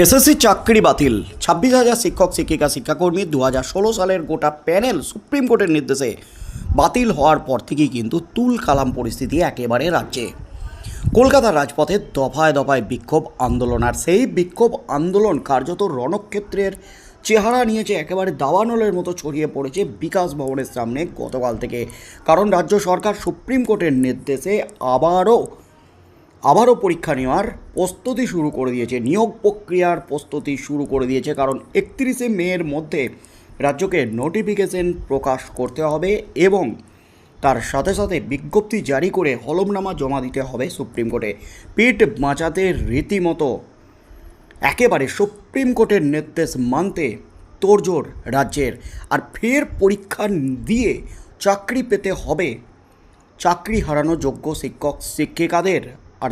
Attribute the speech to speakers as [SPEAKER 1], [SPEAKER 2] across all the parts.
[SPEAKER 1] SSC চাকরি বাতিল। ছাব্বিশ হাজার শিক্ষক, শিক্ষিকা, শিক্ষাকর্মী দু হাজার ষোলো সালের গোটা প্যানেল সুপ্রিম কোর্টের নির্দেশে বাতিল হওয়ার পর থেকেই কিন্তু তুল কালাম পরিস্থিতি একেবারে রাজ্যে। কলকাতার রাজপথে দফায় দফায় বিক্ষোভ আন্দোলন, আর সেই বিক্ষোভ আন্দোলন কার্যত রণক্ষেত্রের চেহারা নিয়েছে একেবারে দাবানলের মতো ছড়িয়ে পড়েছে বিকাশ ভবনের সামনে গতকাল থেকে। কারণ রাজ্য সরকার সুপ্রিম কোর্টের নির্দেশে আবারও আবারও পরীক্ষা নেওয়ার প্রস্তুতি শুরু করে দিয়েছে। নিয়োগ প্রক্রিয়ার প্রস্তুতি শুরু করে দিয়েছে কারণ একত্রিশে মের মধ্যে রাজ্যকে নোটিফিকেশন প্রকাশ করতে হবে এবং তার সাথে সাথে বিজ্ঞপ্তি জারি করে হলমনামা জমা দিতে হবে সুপ্রিম কোর্টে। পিঠ বাঁচাতে রীতিমতো একেবারে সুপ্রিম কোর্টের নির্দেশ মানতে তোড়জোড় রাজ্যের। আর ফের পরীক্ষা দিয়ে চাকরি পেতে হবে। চাকরি হারানো যোগ্য শিক্ষক, শিক্ষিকাদের। আর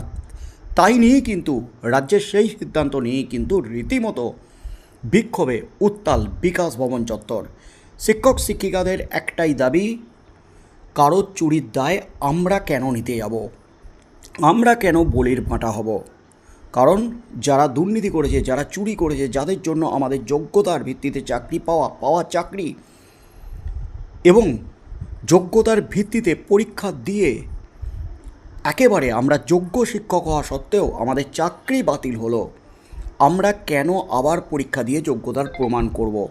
[SPEAKER 1] তাই নিয়েই কিন্তু, রাজ্যের সেই সিদ্ধান্ত নিয়েই কিন্তু রীতিমতো বিক্ষোভে উত্তাল বিকাশ ভবন চত্বর। শিক্ষক, শিক্ষিকাদের একটাই দাবি, কারও চুরির দায় আমরা কেন নিতে যাব? আমরা কেন বলির ভাঁটা হব? কারণ যারা দুর্নীতি করেছে, যারা চুরি করেছে, যাদের জন্য আমাদের যোগ্যতার ভিত্তিতে চাকরি পাওয়া পাওয়া চাকরি এবং যোগ্যতার ভিত্তিতে পরীক্ষা দিয়ে একেবারে আমরা যোগ্য শিক্ষক হওয়া সত্ত্বেও আমাদের চাকরি বাতিল হলো। আমরা কেন আবার পরীক্ষা দিয়ে যোগ্যতার প্রমাণ করব।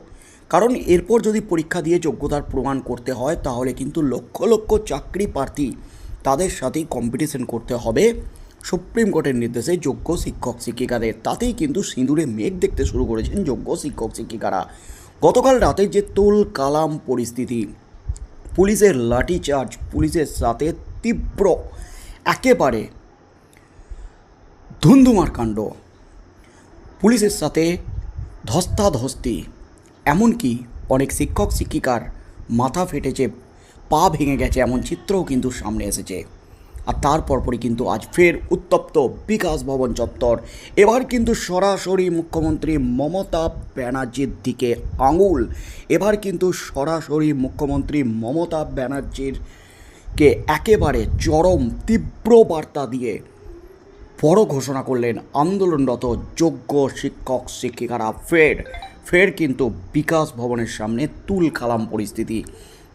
[SPEAKER 1] কারণ এরপর যদি পরীক্ষা দিয়ে যোগ্যতার প্রমাণ করতে হয়, তাহলে কিন্তু লক্ষ লক্ষ চাকরি প্রার্থী তাদের সাথেই কম্পিটিশন করতে হবে। সুপ্রিম কোর্টের নির্দেশে যোগ্য শিক্ষক শিক্ষিকাদের, তাতেই কিন্তু সিঁদুরে মেঘ দেখতে শুরু করেছেন যোগ্য শিক্ষক শিক্ষিকারা। গতকাল রাতে যে তুল কালাম পরিস্থিতি, পুলিশের লাঠিচার্জ, পুলিশের সাথে তীব্র একেবারে ধুন্ধুমার কাণ্ড। পুলিশের সাথে ধস্তাধস্তি, এমনকি অনেক শিক্ষক, শিক্ষিকার মাথা ফেটেছে পা ভেঙে গেছে, এমন চিত্রও কিন্তু সামনে এসেছে। আর তারপর পরই কিন্তু আজ ফের উত্তপ্ত বিকাশ ভবন চত্বর। এবার কিন্তু সরাসরি মুখ্যমন্ত্রী মমতা ব্যানার্জির দিকে আঙুল। এবার কিন্তু সরাসরি মুখ্যমন্ত্রী মমতা ব্যানার্জির কে একেবারে চরম তীব্র বার্তা দিয়ে বড় ঘোষণা করলেন আন্দোলনরত যোগ্য শিক্ষক, শিক্ষিকারা। ফের ফের কিন্তু বিকাশ ভবনের সামনে তুল কালাম পরিস্থিতি।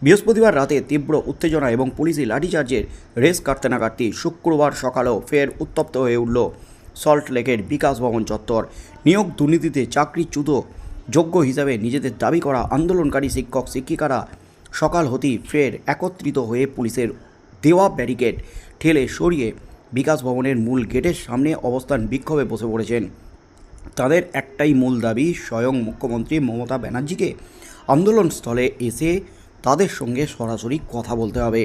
[SPEAKER 1] বৃহস্পতিবার রাতে তীব্র উত্তেজনা এবং পুলিশি লাঠিচার্জের রেস কাটতে না কাটতেই শুক্রবার সকালেও ফের উত্তপ্ত হয়ে উঠল। সল্ট লেকের বিকাশ ভবন চত্বর। নিয়োগ দুর্নীতিতে চাকরিচ্যুত যোগ্য হিসাবে নিজেদের দাবি করা আন্দোলনকারী শিক্ষক, শিক্ষিকারা সকাল হতেই ফের একত্রিত হয়ে পুলিশের দেওয়া ব্যারিকেড ঠেলে সরিয়ে বিকাশ ভবনের মূল গেটের সামনে অবস্থান বিক্ষোভে বসে পড়েছেন। তাদের একটাই মূল দাবি, স্বয়ং মুখ্যমন্ত্রী মমতা ব্যানার্জিকে আন্দোলনস্থলে এসে তাদের সঙ্গে সরাসরি কথা বলতে হবে।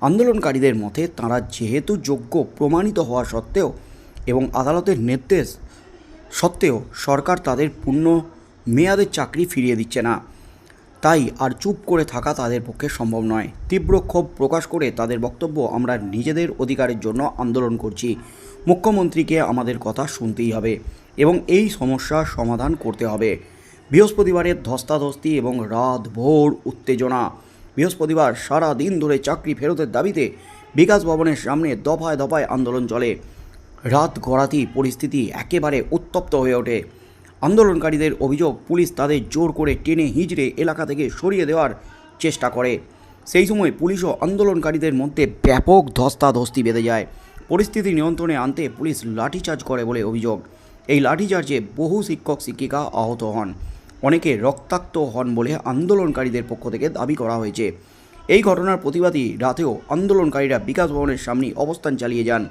[SPEAKER 1] আন্দোলনকারীদের মতে তারা যেহেতু যোগ্য প্রমাণিত হওয়া সত্ত্বেও এবং আদালতের নির্দেশ সত্ত্বেও সরকার তাদের পূর্ণ মেয়াদের চাকরি ফিরিয়ে দিচ্ছে না। তাই আর চুপ করে থাকা তাদের পক্ষে সম্ভব নয়। তীব্র ক্ষোভ প্রকাশ করে তাদের বক্তব্য আমরা নিজেদের অধিকারের জন্য আন্দোলন করছি। মুখ্যমন্ত্রীকে আমাদের কথা শুনতেই হবে এবং এই সমস্যার সমাধান করতে হবে। বৃহস্পতিবারের ধস্তাধস্তি এবং রাত ভোর উত্তেজনা। বৃহস্পতিবার সারা দিন ধরে চাকরি ফেরতের দাবিতে বিকাশ ভবনের সামনে দফায় দফায় আন্দোলন চলে। রাত গড়াতেই পরিস্থিতি একেবারে উত্তপ্ত হয়ে ওঠে। আন্দোলনকারীদের অভিযোগ, পুলিশ তাদের জোর করে টেনে হিজড়ে এলাকা থেকে সরিয়ে দেওয়ার চেষ্টা করে। সেই সময় পুলিশও আন্দোলনকারীদের মধ্যে ব্যাপক ধস্তাধস্তি বেঁধে যায়। পরিস্থিতি নিয়ন্ত্রণে আনতে পুলিশ লাঠিচার্জ করে বলে অভিযোগ। এই লাঠিচার্জে বহু শিক্ষক, শিক্ষিকা আহত হন। অনেকে রক্তাক্ত হন বলে আন্দোলনকারীদের পক্ষ থেকে দাবি করা হয়েছে। এই ঘটনার প্রতিবাদী রাতেও আন্দোলনকারীরা বিকাশ ভবনের সামনে অবস্থান চালিয়ে যান।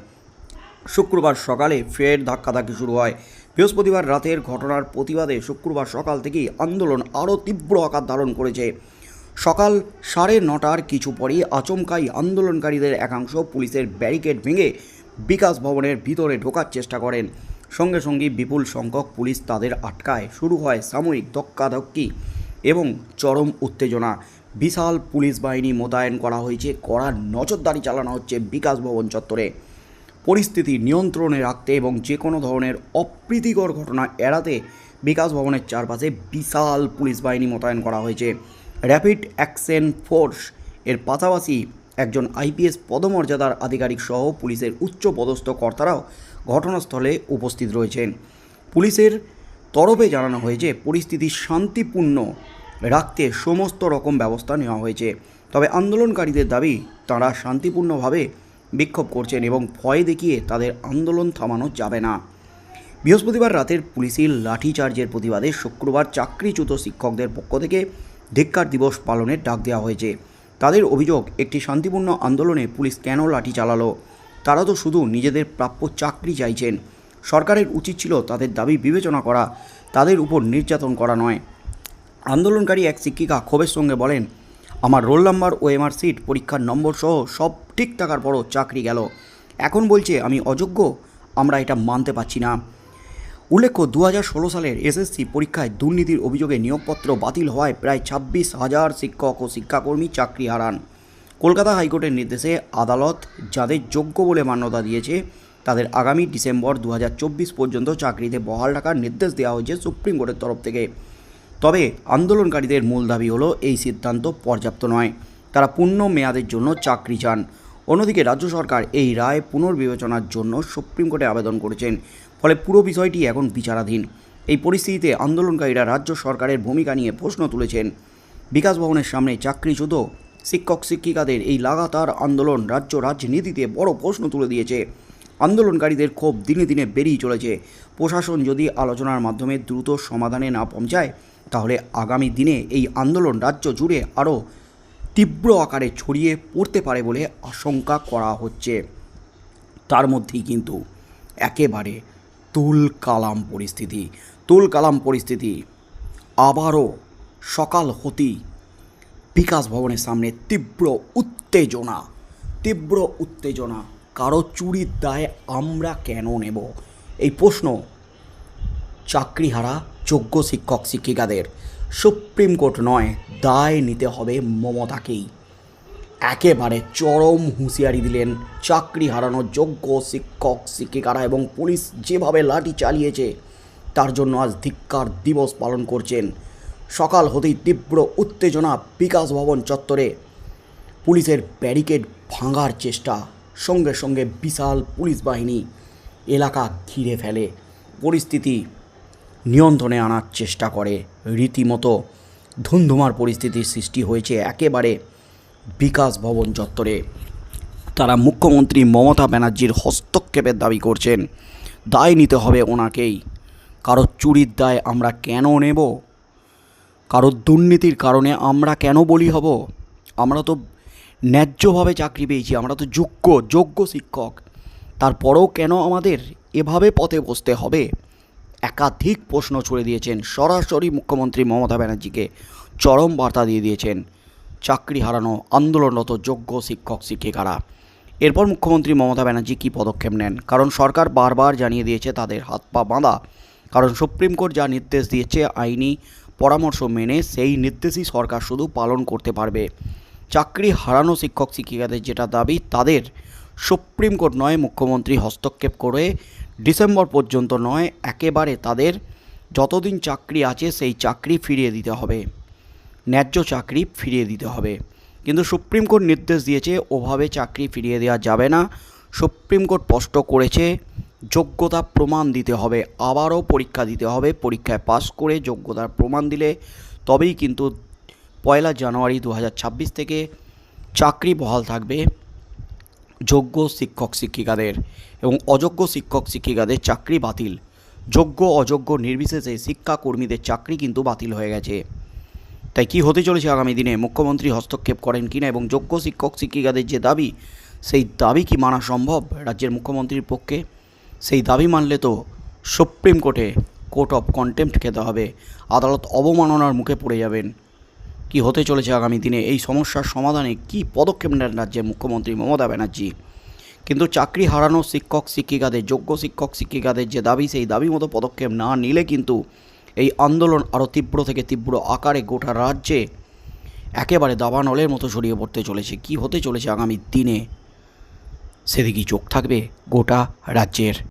[SPEAKER 1] শুক্রবার সকালে ফের ধাক্কাধাক্কি শুরু হয়। বৃহস্পতিবার রাতের ঘটনার প্রতিবাদে শুক্রবার সকাল থেকেই আন্দোলন আরও তীব্র আকার ধারণ করেছে। সকাল সাড়ে নটার কিছু পরেই আচমকাই আন্দোলনকারীদের একাংশ পুলিশের ব্যারিকেড ভেঙে বিকাশ ভবনের ভিতরে ঢোকার চেষ্টা করেন। সঙ্গে সঙ্গে বিপুল সংখ্যক পুলিশ তাদের আটকায়। শুরু হয় সাময়িক ধক্কাধক্কি এবং চরম উত্তেজনা। বিশাল পুলিশ বাহিনী মোতায়েন করা হয়েছে। কড়া নজরদারি চালানো হচ্ছে বিকাশ ভবন চত্বরে। পরিস্থিতি নিয়ন্ত্রণে রাখতে এবং যে কোনো ধরনের অপ্রীতিকর ঘটনা এড়াতে বিকাশ ভবনের চারপাশে বিশাল পুলিশ বাহিনী মোতায়েন করা হয়েছে। র্যাপিড অ্যাকশন ফোর্স এর পাশাপাশি একজন আইপিএস পদমর্যাদার আধিকারিক সহ পুলিশের উচ্চ পদস্থ কর্তারাও ঘটনাস্থলে উপস্থিত রয়েছেন। পুলিশের তরফে জানানো হয়েছে, পরিস্থিতি শান্তিপূর্ণ রাখতে সমস্ত রকম ব্যবস্থা নেওয়া হয়েছে। তবে আন্দোলনকারীদের দাবি, তারা শান্তিপূর্ণভাবে বিক্ষোভ করছেন এবং ভয় দেখিয়ে তাদের আন্দোলন থামানো যাবে না। বৃহস্পতিবার রাতের পুলিশের লাঠিচার্জের প্রতিবাদে শুক্রবার চাকরিচ্যুত শিক্ষকদের পক্ষ থেকে ধিক্কার দিবস পালনের ডাক দেওয়া হয়েছে। তাদের অভিযোগ, একটি শান্তিপূর্ণ আন্দোলনে পুলিশ কেন লাঠি চালালো? তারা তো শুধু নিজেদের প্রাপ্য চাকরি চাইছেন। সরকারের উচিত ছিল তাদের দাবি বিবেচনা করা, তাদের উপর নির্যাতন করা নয়। আন্দোলনকারী এক শিক্ষিকা ক্ষোভের সঙ্গে বলেন আমার রোল নাম্বার ও এমআর সিট, পরীক্ষার নম্বর সহ সব ঠিক থাকার পরও চাকরি গেল। এখন বলছে, আমি অযোগ্য, আমরা এটা মানতে পারছি না। উল্লেখ্য দু সালের এসএসসি পরীক্ষায় দুর্নীতির অভিযোগে নিয়োগপত্র বাতিল হওয়ায় প্রায় ছাব্বিশ হাজার শিক্ষক ও শিক্ষাকর্মী চাকরি হারান। কলকাতা হাইকোর্টের নির্দেশে আদালত যাদের যোগ্য বলে মান্যতা দিয়েছে, তাদের আগামী ডিসেম্বর দু হাজার চব্বিশ পর্যন্ত চাকরিতে বহাল রাখার নির্দেশ দেওয়া হয়েছে সুপ্রিম কোর্টের তরফ থেকে। তবে আন্দোলনকারীদের মূল দাবি হলো এই সিদ্ধান্ত পর্যাপ্ত নয়। তারা পূর্ণ মেয়াদের জন্য চাকরি চান। অন্যদিকে রাজ্য সরকার এই রায় পুনর্বিবেচনার জন্য সুপ্রিম কোর্টে আবেদন করেছেন। ফলে পুরো বিষয়টি এখন বিচারাধীন। এই পরিস্থিতিতে আন্দোলনকারীরা রাজ্য সরকারের ভূমিকা নিয়ে প্রশ্ন তুলেছেন। বিকাশ ভবনের সামনে চাকরিচ্যুত শিক্ষক শিক্ষিকাদের এই লাগাতার আন্দোলন রাজ্য রাজনীতিতে বড় প্রশ্ন তুলে দিয়েছে। আন্দোলনকারীদের ক্ষোভ দিনে দিনে বেরিয়ে চলেছে। প্রশাসন যদি আলোচনার মাধ্যমে দ্রুত সমাধানে না পৌঁছায় তাহলে আগামী দিনে এই আন্দোলন রাজ্য জুড়ে আরও তীব্র আকারে ছড়িয়ে পড়তে পারে বলে আশঙ্কা করা হচ্ছে। তার মধ্যেই কিন্তু একেবারে তুল কালাম পরিস্থিতি। তুল কালাম পরিস্থিতি। আবারও সকাল হতেই বিকাশ ভবনের সামনে তীব্র উত্তেজনা তীব্র উত্তেজনা। কারও চুরির দায় আমরা কেন নেব? এই প্রশ্ন চাকরিহারা যোগ্য শিক্ষক শিক্ষিকাদের। সুপ্রিম কোর্ট নয়, দায় নিতে হবে মমতাকেই। একেবারে চরম হুঁশিয়ারি দিলেন চাকরি হারানোর যোগ্য শিক্ষক শিক্ষিকারা এবং পুলিশ যেভাবে লাঠি চালিয়েছে, তার জন্য আজ ধিক্কার দিবস পালন করছেন। সকাল হতেই তীব্র উত্তেজনা বিকাশ ভবন চত্বরে। পুলিশের ব্যারিকেড ভাঙার চেষ্টা, সঙ্গে সঙ্গে বিশাল পুলিশ বাহিনী এলাকা ঘিরে ফেলে। পরিস্থিতি নিয়ন্ত্রণে আনার চেষ্টা করে। রীতিমতো ধুমধুমার পরিস্থিতির সৃষ্টি হয়েছে একেবারে বিকাশ ভবন চত্বরে। তারা মুখ্যমন্ত্রী মমতা ব্যানার্জির হস্তক্ষেপের দাবি করছেন, দায় নিতে হবে ওনাকেই। কারও চুরির দায় আমরা কেন নেব? কারও দুর্নীতির কারণে আমরা কেন বলি হব? আমরা তো ন্যায্যভাবে চাকরি পেয়েছি, আমরা তো যোগ্য যোগ্য শিক্ষক। তারপরেও কেন আমাদের এভাবে পথে বসতে হবে? একাধিক প্রশ্ন ছুড়ে দিয়েছেন। সরাসরি মুখ্যমন্ত্রী মমতা ব্যানার্জিকে চরম বার্তা দিয়ে দিয়েছেন। চাকরি হারানো আন্দোলনরত যোগ্য শিক্ষক, শিক্ষিকারা। এরপর মুখ্যমন্ত্রী মমতা ব্যানার্জি কী পদক্ষেপ নেন? কারণ সরকার বারবার জানিয়ে দিয়েছে তাদের হাত পা বাঁধা। কারণ সুপ্রিম কোর্ট যা নির্দেশ দিয়েছে আইনি পরামর্শ মেনে, সেই নির্দেশই সরকার শুধু পালন করতে পারবে। চাকরি হারানো শিক্ষক, শিক্ষিকাদের যেটা দাবি, তাদের সুপ্রিম কোর্ট নয়, মুখ্যমন্ত্রী হস্তক্ষেপ করে ডিসেম্বর পর্যন্ত নয়, একেবারে তাদের যতদিন চাকরি আছে সেই চাকরি ফিরিয়ে দিতে হবে। ন্যায্য চাকরি ফিরিয়ে দিতে হবে। কিন্তু সুপ্রিম কোর্ট নির্দেশ দিয়েছে, ওভাবে চাকরি ফিরিয়ে দেওয়া যাবে না। সুপ্রিম কোর্ট স্পষ্ট করেছে, যোগ্যতা প্রমাণ দিতে হবে। আবারও পরীক্ষা দিতে হবে। পরীক্ষায় পাস করে যোগ্যতার প্রমাণ দিলে তবেই কিন্তু পয়লা জানুয়ারি দু হাজার ছাব্বিশ থেকে চাকরি বহাল থাকবে। যোগ্য শিক্ষক শিক্ষিকাদের এবং অযোগ্য শিক্ষক শিক্ষিকাদের চাকরি বাতিল। যোগ্য, অযোগ্য, নির্বিশেষে শিক্ষাকর্মীদের চাকরি কিন্তু বাতিল হয়ে গেছে। তাই কি হতে চলেছে আগামী দিনে? মুখ্যমন্ত্রী হস্তক্ষেপ করেন কিনা এবং যোগ্য শিক্ষক শিক্ষিকাদের যে দাবি, সেই দাবি কি মানা সম্ভব রাজ্যের মুখ্যমন্ত্রীর পক্ষে? সেই দাবি মানলে তো সুপ্রিম কোর্টে কোর্ট অফ কন্টেম্পট খেতে হবে। আদালত অবমাননার মুখে পড়ে যাবেন। কি হতে চলেছে আগামী দিনে? এই সমস্যার সমাধানে কি পদক্ষেপ নেন রাজ্যের মুখ্যমন্ত্রী মমতা ব্যানার্জি? কিন্তু চাকরি হারানো শিক্ষক, শিক্ষিকাদের, যোগ্য শিক্ষক, শিক্ষিকাদের যে দাবি, সেই দাবি মতো পদক্ষেপ না নিলে কিন্তু এই আন্দোলন আরও তীব্র থেকে তীব্র আকারে গোটা রাজ্যে একেবারে দাবানলের মতো ছড়িয়ে পড়তে চলেছে। কি হতে চলেছে আগামী দিনে? সেদিকেই চোখ থাকবে গোটা রাজ্যের।